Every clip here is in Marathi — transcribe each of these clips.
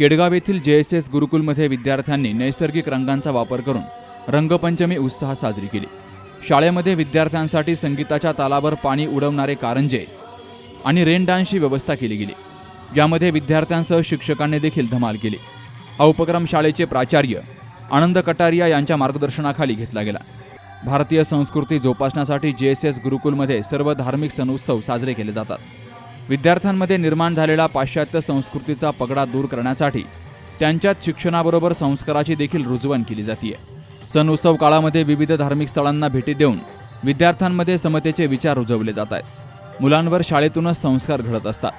केडगाव येथील जे एस एस गुरुकुलमध्ये विद्यार्थ्यांनी नैसर्गिक रंगांचा वापर करून रंगपंचमी उत्साह साजरी केली. शाळेमध्ये विद्यार्थ्यांसाठी संगीताच्या तालावर पाणी उडवणारे कारंजे आणि रेन डान्सची व्यवस्था केली गेली. यामध्ये विद्यार्थ्यांसह शिक्षकांनी देखील धमाल केली. हा उपक्रम शाळेचे प्राचार्य आनंद कटारिया यांच्या मार्गदर्शनाखाली घेतला गेला. भारतीय संस्कृती जोपासण्यासाठी जे एस एस गुरुकुलमध्ये सर्व धार्मिक सण उत्सव साजरे केले जातात. विद्यार्थ्यांमध्ये निर्माण झालेला पाश्चात्य संस्कृतीचा पगडा दूर करण्यासाठी त्यांच्यात शिक्षणाबरोबर संस्काराची देखील रुजवण केली जाते सण उत्सव काळामध्ये विविध धार्मिक स्थळांना भेटी देऊन विद्यार्थ्यांमध्ये समतेचे विचार रुजवले जात आहेत. मुलांवर शाळेतूनच संस्कार घडत असतात.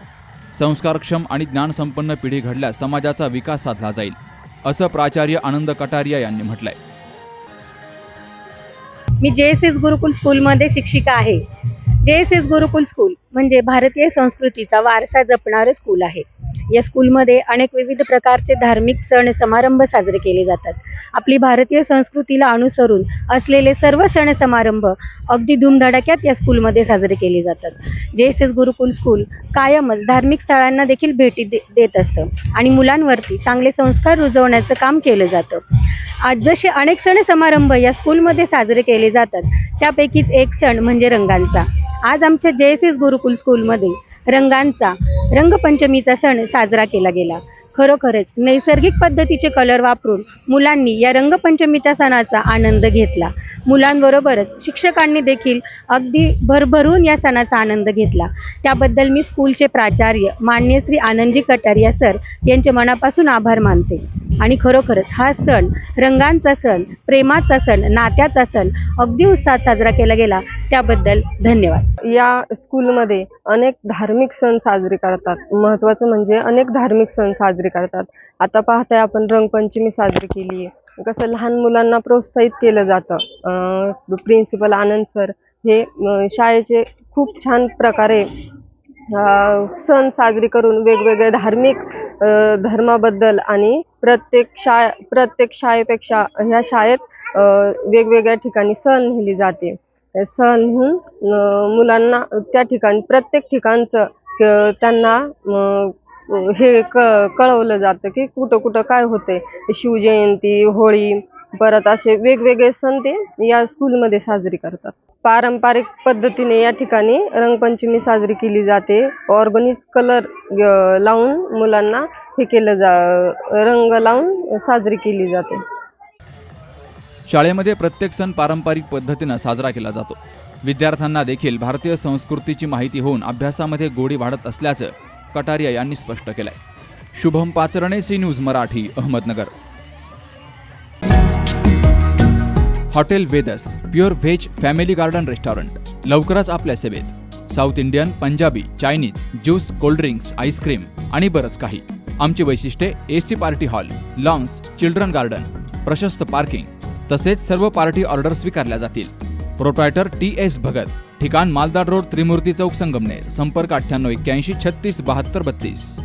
संस्कारक्षम आणि ज्ञानसंपन्न पिढी घडल्यास समाजाचा विकास साधला जाईल असं प्राचार्य आनंद कटारिया यांनी म्हटलंय. मी जे एस एस गुरुकुल स्कूलमध्ये शिक्षिका आहे. जे एस एस गुरुकुल स्कूल म्हणजे भारतीय संस्कृतीचा वारसा जपणारं स्कूल आहे. या स्कूलमध्ये अनेक विविध प्रकारचे धार्मिक सण समारंभ साजरे केले जातात. आपली भारतीय संस्कृतीला अनुसरून असलेले सर्व सण समारंभ अगदी धूमधडाक्यात या स्कूलमध्ये साजरे केले जातात. जे एस एस गुरुकुल स्कूल कायमच धार्मिक स्थळांना देखील भेटी दे देत असतं आणि मुलांवरती चांगले संस्कार रुजवण्याचं काम केलं जातं. आज जसे अनेक सण समारंभ या स्कूलमध्ये साजरे केले जातात त्यापैकीच एक सण म्हणजे रंगांचा. आज आमच्या जे एस एस गुरुकुल स्कूलमध्ये रंगांचा रंगपंचमीचा सण साजरा केला गेला. खरोखरच नैसर्गिक पद्धतीचे कलर वापरून मुलांनी या रंगपंचमीच्या सणाचा आनंद घेतला. मुलांबरोबरच शिक्षकांनी देखील अगदी भरभरून या सणाचा आनंद घेतला. त्याबद्दल मी स्कूलचे प्राचार्य मान्य श्री आनंदजी कटारिया सर यांचे मनापासून आभार मानते. आणि खरोखरच हा सण रंगांचा सण प्रेमाचा सण नात्याचा सण अगदी उत्साहात साजरा केला गेला. त्याबद्दल धन्यवाद. या स्कूलमध्ये अनेक धार्मिक सण साजरे करतात. महत्त्वाचं म्हणजे अनेक धार्मिक सण साजरे करतात. आता पाहताय आपण रंगपंचमी साजरी केली आहे. कसं लहान मुलांना प्रोत्साहित केलं जातं. प्रिन्सिपल आनंद सर हे शाळेचे खूप छान प्रकारे सण साजरी करून वेगवेगळे धार्मिक धर्माबद्दल आणि प्रत्येक शा प्रत्येक शाळेपेक्षा ह्या शाळेत वेगवेगळ्या ठिकाणी सण लिहिली जाते. सण म्हणून मुलांना त्या ठिकाणी प्रत्येक ठिकाणचं त्यांना हे क कळवलं जातं की कुठं कुठं काय होते शिवजयंती होळी परत असे वेगवेगळे सण ते या स्कूलमध्ये साजरी करतात. पारंपरिक पद्धतीने या ठिकाणी रंगपंचमी साजरी केली जाते. ऑर्गनिक कलर लावून मुलांना हे केलं जा रंग लावून साजरी केली जाते. शाळेमध्ये प्रत्येक सण पारंपरिक पद्धतीनं साजरा केला जातो. विद्यार्थ्यांना देखील भारतीय संस्कृतीची माहिती होऊन अभ्यासामध्ये गोडी वाढत असल्याचं कटारिया यांनी स्पष्ट केलंय. Shubham Pacharne C news Marathi Ahmednagar. Hotel Vedas pure veg family garden restaurant. लवकरच आपल्या सेवेत. South Indian Punjabi Chinese juice cold drinks ice cream आणि बरंच काही. आमची वैशिष्ट्ये AC party hall lawns children garden प्रशस्त पार्किंग तसेच सर्व पार्टी ऑर्डर स्वीकारल्या जातील. प्रोप्रायटर टी एस भगत ठिकाण मालदाड रोड त्रिमूर्ती चौक संगमनेर संपर्क अठ्ठ्याण्णव एक्क्याऐंशी छत्तीस बहात्तर बत्तीस.